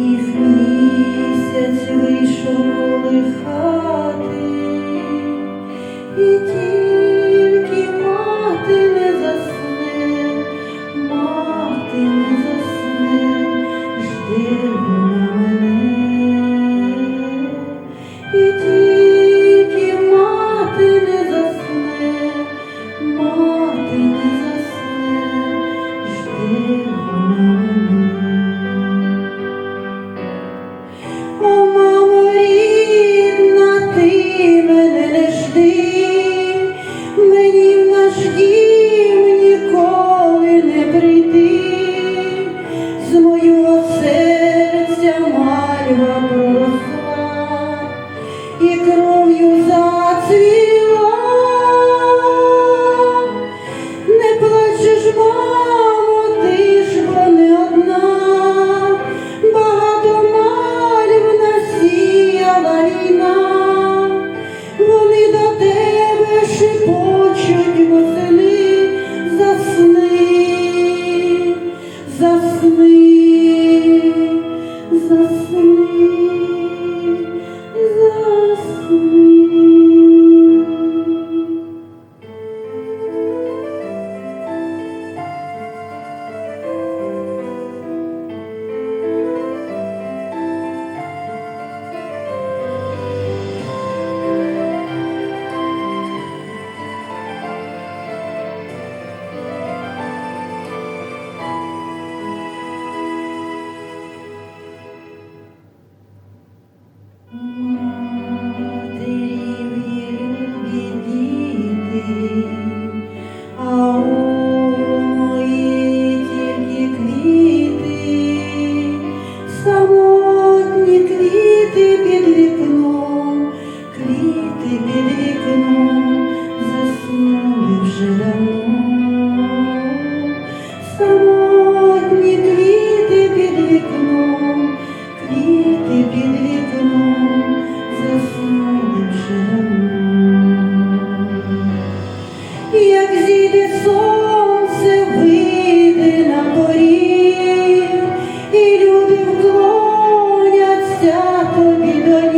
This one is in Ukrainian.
І місяць вийшов коли хати. І шепочуть восени, засни, засни, засни, засни. đời vì